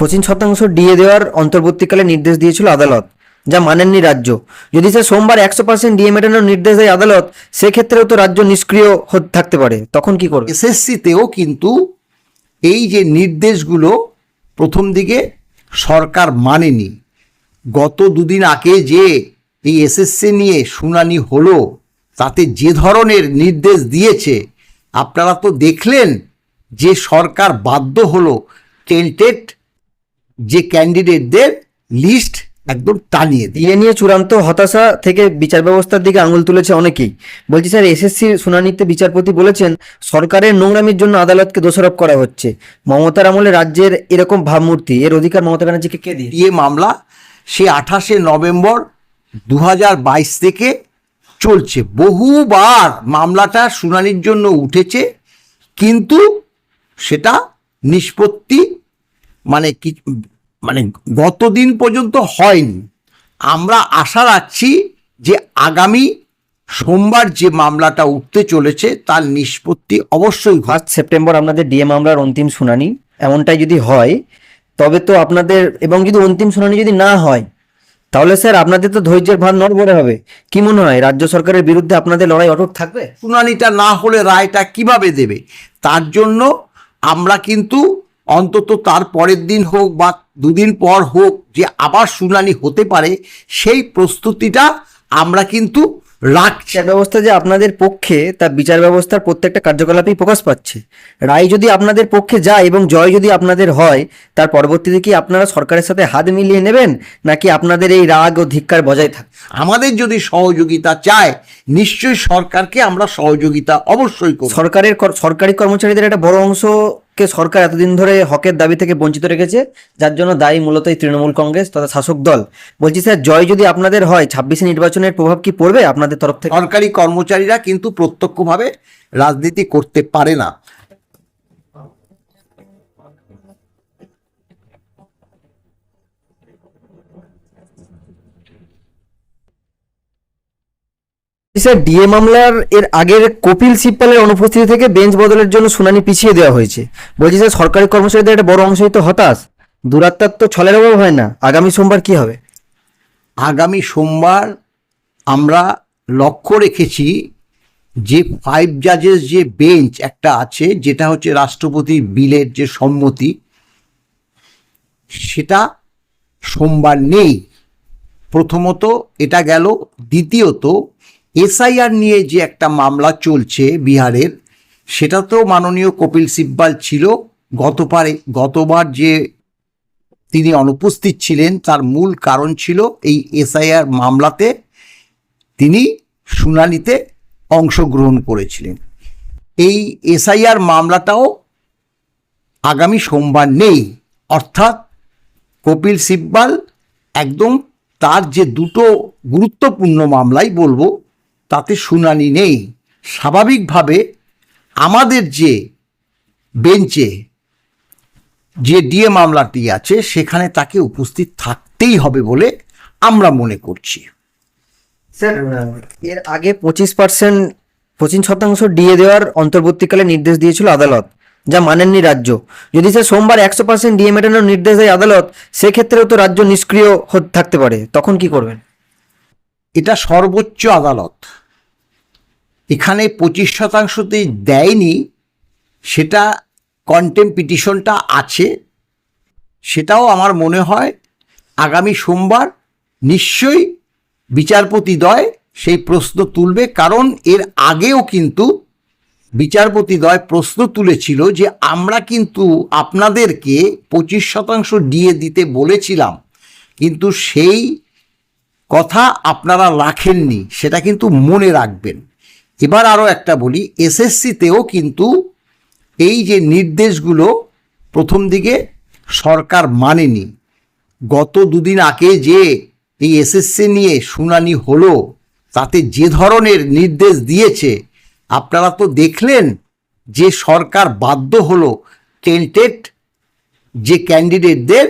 পঁচিশ শতাংশ ডিএ দেওয়ার অন্তর্বর্তীকালে নির্দেশ দিয়েছিল আদালত, যা মানেননি রাজ্য। যদি স্যার সোমবার একশো পার্সেন্ট ডিএ মেটানোর নির্দেশ দেয় আদালত, সেক্ষেত্রেও তো রাজ্য নিষ্ক্রিয় থাকতে পারে। তখন কি করবে? এসএসসিতেও কিন্তু এই যে নির্দেশগুলো প্রথম দিকে সরকার মানেনি। গত দুদিন আগে যে এই এসএসসি নিয়ে শুনানি হলো, তাতে যে ধরনের নির্দেশ দিয়েছে, আপনারা তো দেখলেন যে সরকার বাধ্য হলো, টেন্টেড যে ক্যান্ডিডেটদের লিস্ট একদম টানিয়ে দিয়ে নিয়ে চূড়ান্ত হতাশা থেকে বিচার ব্যবস্থার দিকে আঙুল তুলেছে অনেকেই। বলছি স্যার এসএসসির শুনানিতে বিচারপতি বলেছেন সরকারের নোংরামির জন্য আদালতকে দোষারোপ করা হচ্ছে। মমতার আমলে রাজ্যের এরকম ভাবমূর্তি এর অধিকার মমতা ব্যানার্জিকে কে দিয়ে ডিএ মামলা সে আঠাশে নভেম্বর দু হাজার বাইশ থেকে চলছে। বহুবার মামলাটা শুনানির জন্য উঠেছে কিন্তু সেটা নিষ্পত্তি মানে কি মানে গতদিন পর্যন্ত হয়নি। আমরা আশা রাখছি যে আগামী সোমবার যে মামলাটা উঠতে চলেছে তার নিষ্পত্তি অবশ্যই ফার্স্ট সেপ্টেম্বর আপনাদের ডিএ মামলার অন্তিম শুনানি এমনটাই যদি হয় তবে তো আপনাদের এবং যদি অন্তিম শুনানি যদি না হয় তাহলে স্যার আপনাদের তো ধৈর্যের ভার নড়বড়ে হবে। কি মনে হয় রাজ্য সরকারের বিরুদ্ধে আপনাদের লড়াই অটুট থাকবে? শুনানিটা না হলে রায়টা কীভাবে দেবে? তার জন্য আমরা কিন্তু অন্তত তার পরের দিন হোক বা দুদিন পর হোক যে আবার শুনানি হতে পারে সেই প্রস্তুতিটা আমরা কিন্তু রাখছি। বিচার ব্যবস্থা যে আপনাদের পক্ষে তা বিচার ব্যবস্থার প্রত্যেকটা কার্যকলাপেই প্রকাশ পাচ্ছে। রায় যদি আপনাদের পক্ষে যায় এবং জয় যদি আপনাদের হয় তার পরবর্তীতে কি আপনারা সরকারের সাথে হাত মিলিয়ে নেবেন নাকি আপনাদের এই রাগ ও ধিক্কার বজায় থাকবে? আমাদের যদি সহযোগিতা চায় নিশ্চয়ই সরকারকে আমরা সহযোগিতা অবশ্যই করব। সরকারের সরকারি কর্মচারীদের একটা বড় অংশকে সরকার এতদিন ধরে হকের দাবি থেকে বঞ্চিত রেখেছে, যার জন্য দায়ী মূলত তৃণমূল কংগ্রেস তথা শাসক দল। বলছি স্যার, জয় যদি আপনাদের হয়, ছাব্বিশে নির্বাচনের প্রভাব কি পড়বে আপনাদের তরফ থেকে? সরকারি কর্মচারীরা কিন্তু প্রত্যক্ষভাবে রাজনীতি করতে পারে না। স্যার ডিএ মামলার এর আগের কপিল সিব্বালের অনুপস্থিতি থেকে বেঞ্চ বদলের জন্য শুনানি পিছিয়ে দেওয়া হয়েছে। বলছি স্যার, সরকারি কর্মচারীদের একটা বড় অংশই তো হতাশ। দূরাত্মার তো ছলের অভাব হয় না। আগামী সোমবার কি হবে? আগামী সোমবার আমরা লক্ষ্য রেখেছি যে ফাইভ জাজেস যে বেঞ্চ একটা আছে, যেটা হচ্ছে রাষ্ট্রপতি বিলের যে সম্মতি, সেটা সোমবার নেই। প্রথমত এটা গেল, দ্বিতীয়ত এসআইআর নিয়ে যে একটা মামলা চলছে বিহারের, সেটা তো মাননীয় কপিল সিব্বাল ছিল। গতবারে গতবার যে তিনি অনুপস্থিত ছিলেন, তার মূল কারণ ছিল এই এসআইআর মামলাতে তিনি শুনানিতে অংশগ্রহণ করেছিলেন। এই এসআইআর মামলাটাও আগামী সোমবার নেই। অর্থাৎ কপিল সিব্বাল একদম তার যে দুটো গুরুত্বপূর্ণ মামলাই বলব তাতে শুনানি নেই। স্বাভাবিকভাবে আমাদের যে বেঞ্চে যে ডিএ মামলাটি আছে সেখানে তাকে উপস্থিত থাকতেই হবে বলে আমরা মনে করছি। স্যার এর আগে পঁচিশ পার্সেন্ট পঁচিশ শতাংশ ডিএ দেওয়ার অন্তর্বর্তীকালে নির্দেশ দিয়েছিল আদালত যা মানেননি রাজ্য। যদি স্যার সোমবার একশো পার্সেন্ট ডিএ মেটানোর নির্দেশ দেয় আদালত সেক্ষেত্রেও তো রাজ্য নিষ্ক্রিয় থাকতে পারে। তখন কি করবেন? এটা সর্বোচ্চ আদালত। এখানে পঁচিশ শতাংশতে দেয়নি, সেটা কন্টেম পিটিশনটা আছে। সেটাও আমার মনে হয় আগামী সোমবার নিশ্চয়ই বিচারপতিদ্বয় সেই প্রশ্ন তুলবে, কারণ এর আগেও কিন্তু বিচারপতিদ্বয় প্রশ্ন তুলেছিল যে আমরা কিন্তু আপনাদেরকে পঁচিশ শতাংশ দিয়ে দিতে বলেছিলাম, কিন্তু সেই কথা আপনারা রাখেননি, সেটা কিন্তু মনে রাখবেন। এবার আরও একটা বলি, এসএসসিতেও কিন্তু এই যে নির্দেশগুলো প্রথম দিকে সরকার মানেনি। গত দুদিন আগে যে এই এসএসসি নিয়ে শুনানি হলো, তাতে যে ধরনের নির্দেশ দিয়েছে, আপনারা তো দেখলেন যে সরকার বাধ্য হলো টেন্টেড যে ক্যান্ডিডেটদের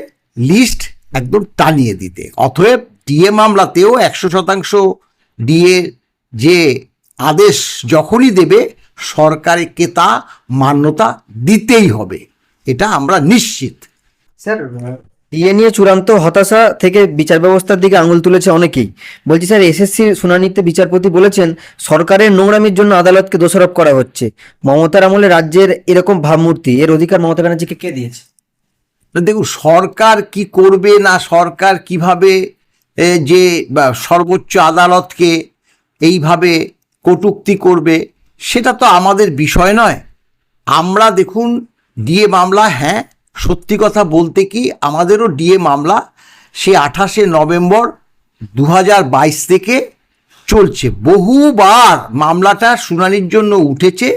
লিস্ট একদম টানিয়ে দিতে। অতএব ডিএ মামলাতেও একশো শতাংশ ডিএ যে আদেশ যখনই দেবে সরকারকে তা মান্যতা দিতেই হবে। এটা আমরা নিশ্চিত। স্যার ইয়ে নিয়ে চূড়ান্ত হতাশা থেকে বিচার ব্যবস্থার দিকে আঙুল তুলেছে অনেকেই। বলছি স্যার এসএসসি শুনানিতে বিচারপতি বলেছেন সরকারের নোংরামির জন্য আদালতকে দোষারোপ করা হচ্ছে। মমতার আমলে রাজ্যের এরকম ভাবমূর্তি এর অধিকার মমতা ব্যানার্জিকে কে দিয়েছে? দেখুন সরকার কি করবে না সরকার কীভাবে যে বা, সর্বোচ্চ আদালতকে এইভাবে কটূক্তি করবে, সেটা তো আমাদের বিষয় নয়। আমরা দেখুন, ডিএ মামলা হ্যাঁ সত্যি কথা বলতে কি আমাদেরও ডিএ মামলা সে আঠাশে নভেম্বর দু থেকে চলছে। বহুবার মামলাটা শুনানির জন্য উঠেছে,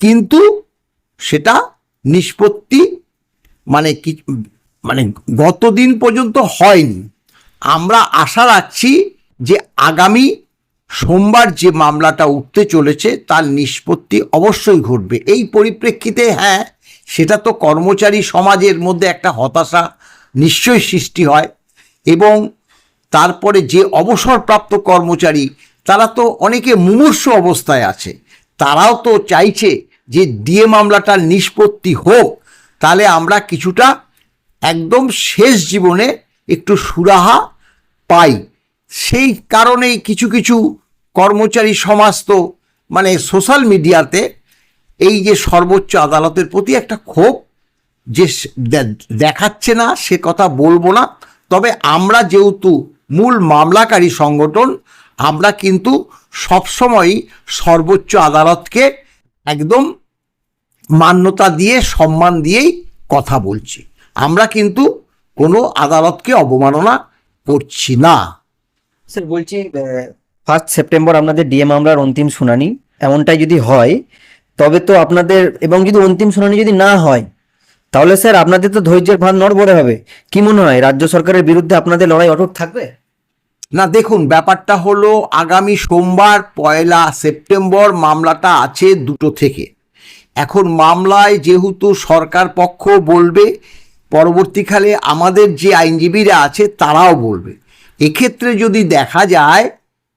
কিন্তু সেটা নিষ্পত্তি মানে কি মানে গতদিন পর্যন্ত হয়নি। আমরা আশা রাখছি যে আগামী সোমবার যে মামলাটা উঠতে চলেছে, তার নিষ্পত্তি অবশ্যই ঘটবে। এই পরিপ্রেক্ষিতে হ্যাঁ সেটা তো কর্মচারী সমাজের মধ্যে একটা হতাশা নিশ্চয়ই সৃষ্টি হয় এবং তারপরে যে অবসরপ্রাপ্ত কর্মচারী, তারা তো অনেকে মুমূর্ষ অবস্থায় আছে। তারাও তো চাইছে যে ডিএ মামলাটার নিষ্পত্তি হোক। তাহলে আমরা কিছুটা একদম শেষ জীবনে একটু সুরাহা পাই। সেই কারণেই কিছু কিছু কর্মচারী সমাজ তো মানে সোশ্যাল মিডিয়াতে এই যে সর্বোচ্চ আদালতের প্রতি একটা ক্ষোভ যে দেখাচ্ছে না, সে কথা বলব না। তবে আমরা যেহেতু মূল মামলাকারী সংগঠন, আমরা কিন্তু সবসময়ই সর্বোচ্চ আদালতকে একদম মান্যতা দিয়ে, সম্মান দিয়েই কথা বলছি। আমরা কিন্তু কোনো আদালতকে অবমাননা করছি না। স্যার, বলছি ফার্স্ট সেপ্টেম্বর আপনাদের ডিএ মামলার অন্তিম শুনানি, এমনটাই যদি হয়, তবে তো আপনাদের, এবং যদি অন্তিম শুনানি যদি না হয়, তাহলে স্যার আপনাদের তো ধৈর্যের ভার নড়বড়ে হবে। কি মনে হয়, রাজ্য সরকারের বিরুদ্ধে আপনাদের লড়াই অটুট থাকবে? না, দেখুন, ব্যাপারটা হলো আগামী সোমবার, পয়লা সেপ্টেম্বর মামলাটা আছে দুটো থেকে। এখন মামলায় যেহেতু সরকার পক্ষ বলবে, পরবর্তীকালে আমাদের যে আইনজীবীরা আছে তারাও বলবে। এক্ষেত্রে যদি দেখা যায়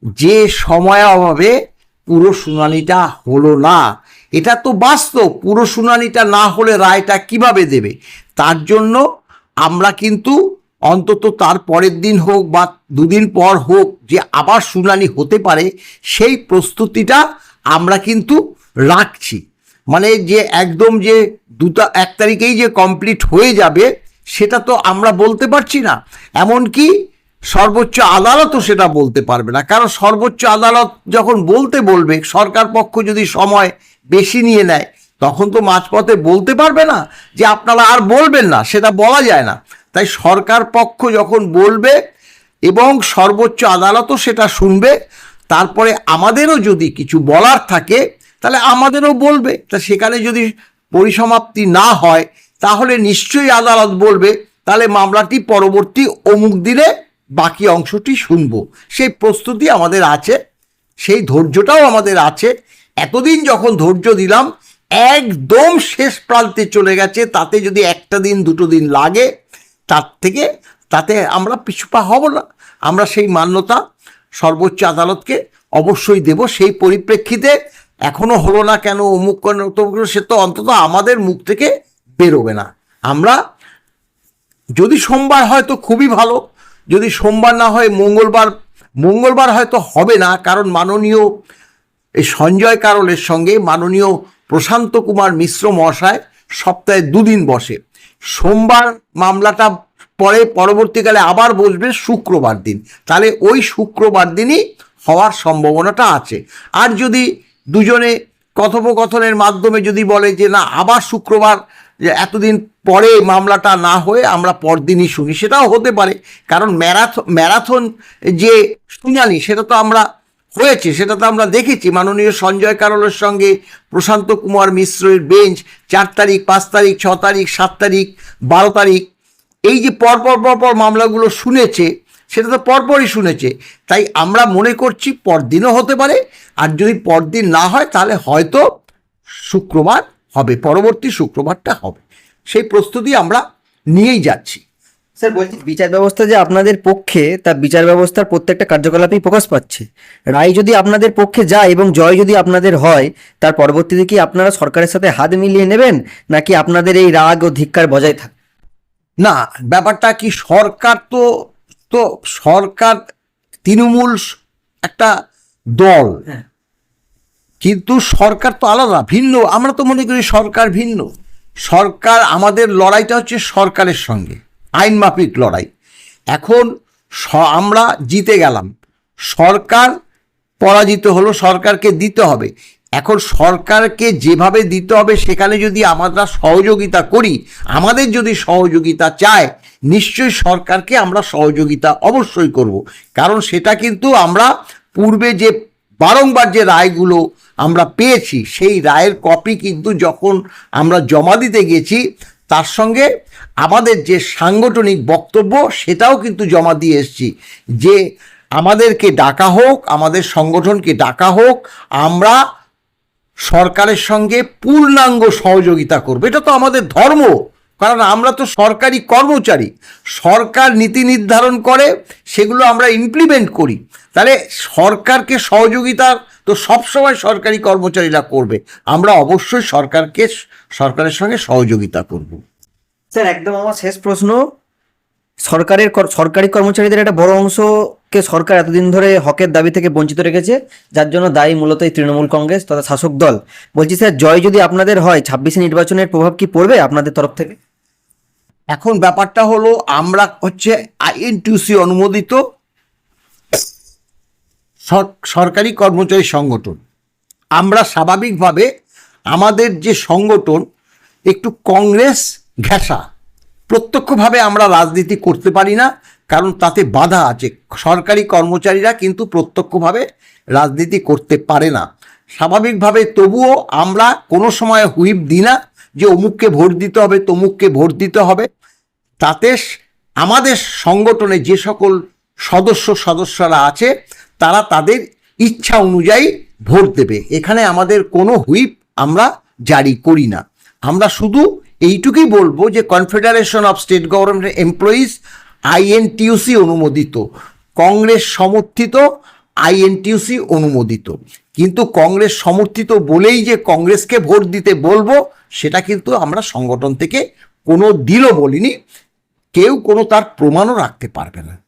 যে সময় অভাবে পুরো শুনানিটা হলো না, এটা তো বাস্তব। পুরো শুনানিটা না হলে রায়টা কীভাবে দেবে? তার জন্য আমরা কিন্তু অন্তত তার পরের দিন হোক বা দুদিন পর হোক যে আবার শুনানি হতে পারে, সেই প্রস্তুতিটা আমরা কিন্তু রাখছি। মানে যে একদম যে দুটা, এক তারিখেই যে কমপ্লিট হয়ে যাবে, সেটা তো আমরা বলতে পারছি না। এমনকি সর্বোচ্চ আদালতও সেটা বলতে পারবে না। কারণ সর্বোচ্চ আদালত যখন বলতে বলবে, সরকার পক্ষ যদি সময় বেশি নিয়ে নেয়, তখন তো মাঝপথে বলতে পারবে না যে আপনারা আর বলবেন না, সেটা বলা যায় না। তাই সরকার পক্ষ যখন বলবে এবং সর্বোচ্চ আদালতও সেটা শুনবে, তারপরে আমাদেরও যদি কিছু বলার থাকে, তাহলে আমাদেরও বলবে। তা সেখানে যদি পরিসমাপ্তি না হয়, তাহলে নিশ্চয়ই আদালত বলবে, তাহলে মামলাটি পরবর্তী অমুক দিনে বাকি অংশটি শুনব। সেই প্রস্তুতি আমাদের আছে, সেই ধৈর্যটাও আমাদের আছে। এতদিন যখন ধৈর্য দিলাম, একদম শেষ প্রান্তে চলে গেছে, তাতে যদি একটা দিন, দুটো দিন লাগে, তার থেকে তাতে আমরা পিছুপা হব না। আমরা সেই মান্যতা সর্বোচ্চ আদালতকে অবশ্যই দেব। সেই পরিপ্রেক্ষিতে এখনও হলো না কেন অমুক কেন তমুক সে তো অন্তত আমাদের মুখ থেকে বেরোবে না। আমরা যদি সোমবার হয় তো খুবই ভালো যদি সোমবার না হয় মঙ্গলবার মঙ্গলবার হয়তো হবে না, কারণ মাননীয় এই সঞ্জয় কারলের সঙ্গে মাননীয় প্রশান্ত কুমার মিশ্র মহাশয় সপ্তাহে দুদিন বসে। সোমবার মামলাটা পরে পরবর্তীকালে আবার বসবে শুক্রবার দিন। তাহলে ওই শুক্রবার দিনই হওয়ার সম্ভাবনাটা আছে। আর যদি দুজনে কথোপকথনের মাধ্যমে যদি বলে যে না, আবার শুক্রবার যে এতদিন পরে মামলাটা না হয়ে আমরা পরদিনই শুনি। সেটাও হতে পারে, কারণ ম্যারাথন ম্যারাথন যে শুনানি, সেটা তো আমরা হয়েছে, সেটা তো আমরা দেখেছি। মাননীয় সঞ্জয় কারলের সঙ্গে প্রশান্ত কুমার মিশ্রের বেঞ্চ, চার তারিখ, পাঁচ তারিখ, ছ তারিখ, সাত তারিখ, বারো তারিখ, এই যে পরপর পরপর মামলাগুলো শুনেছে, সেটা তো পরপরই শুনেছে। তাই আমরা মনে করছি পরদিনও হতে পারে, আর যদি পরদিন না হয়, তাহলে হয়তো শুক্রবার হবে পরবর্তী শুক্রবারটা হবে। সেই প্রস্তুতি আমরা নিয়েই যাচ্ছি। স্যার বলছি বিচার ব্যবস্থা যে আপনাদের পক্ষে তা বিচার ব্যবস্থার প্রত্যেকটা কার্যকলাপেই প্রকাশ পাচ্ছে। রায় যদি আপনাদের পক্ষে যায় এবং জয় যদি আপনাদের হয় তার পরবর্তীতে কি আপনারা সরকারের সাথে হাত মিলিয়ে নেবেন নাকি আপনাদের এই রাগ ও ধিক্কার বজায় থাকবে না ব্যাপারটা কি সরকার তো তো সরকার তৃণমূল একটা দল। হ্যাঁ। কিন্তু সরকার তো আলাদা, ভিন্ন। আমরা তো মনে করি সরকার ভিন্ন। সরকার, আমাদের লড়াইটা হচ্ছে সরকারের সঙ্গে আইন মাফিক লড়াই। এখন আমরা জিতে গেলাম। সরকার পরাজিত হলো, সরকারকে দিতে হবে। এখন সরকারকে যেভাবে দিতে হবে, সেখানে যদি আমরা সহযোগিতা করি, আমাদের যদি সহযোগিতা চায়, নিশ্চয়ই সরকারকে আমরা সহযোগিতা অবশ্যই করব। কারণ সেটা কিন্তু আমরা পূর্বে যে বারংবার যে রায়গুলো আমরা পেয়েছি, সেই রায়ের কপি কিন্তু যখন আমরা জমা দিতে গেছি, তার সঙ্গে আমাদের যে সাংগঠনিক বক্তব্য, সেটাও কিন্তু জমা দিয়ে এসেছি। যে আমাদেরকে ডাকা হোক, আমাদের সংগঠনকে ডাকা হোক, আমরা সরকারের সঙ্গে পূর্ণাঙ্গ সহযোগিতা করবে। এটা তো আমাদের ধর্ম। কারণ আমরা তো সরকারি কর্মচারী। সরকার নীতি নির্ধারণ করে, সেগুলো আমরা ইমপ্লিমেন্ট করি। তাহলে সরকারকে সহযোগিতা তো সবসময় সরকারি কর্মচারীরা করবে। আমরা অবশ্যই সরকারকে, সরকারের সঙ্গে সহযোগিতা করব। স্যার, একদম আমার শেষ প্রশ্ন। সরকারের কর- সরকারি কর্মচারীদের একটা বড় অংশকে সরকার এতদিন ধরে হকের দাবি থেকে বঞ্চিত রেখেছে, যার জন্য দায়ী মূলত এই তৃণমূল কংগ্রেস তথা শাসক দল। বলছি স্যার, জয় যদি আপনাদের হয়, ছাব্বিশে নির্বাচনের প্রভাব কি পড়বে আপনাদের তরফ থেকে? এখন ব্যাপারটা হলো আমরা হচ্ছে আইএনটিউসি অনুমোদিত সর- সরকারি কর্মচারী সংগঠন। আমরা স্বাভাবিকভাবে আমাদের যে সংগঠন, একটু কংগ্রেস ঘেঁষা। প্রত্যক্ষভাবে আমরা রাজনীতি করতে পারি না, কারণ তাতে বাধা আছে। সরকারি কর্মচারীরা কিন্তু প্রত্যক্ষভাবে রাজনীতি করতে পারে না। স্বাভাবিকভাবে তবুও আমরা কোনো সময় হুইপ দিই না যে অমুককে ভোট দিতে হবে, তমুককে ভোট দিতে হবে। তাতে আমাদের সংগঠনে যে সকল সদস্য সদস্যরা আছে, তারা তাদের ইচ্ছা অনুযায়ী ভোট দেবে। এখানে আমাদের কোনো হুইপ আমরা জারি করি না। আমরা শুধু এইটুকুই বলব যে confederation of state government employees INTUC অনুমোদিত। কংগ্রেস সমর্থিত আইএনটিউসি অনুমোদিত। কিন্তু কংগ্রেস সমর্থিত বলেই যে কংগ্রেসকে ভোট দিতে বলব সেটা কিন্তু আমরা সংগঠন থেকে কোনো দিনও বলিনি। কেউ কোনো তার প্রমাণও রাখতে পারবে না।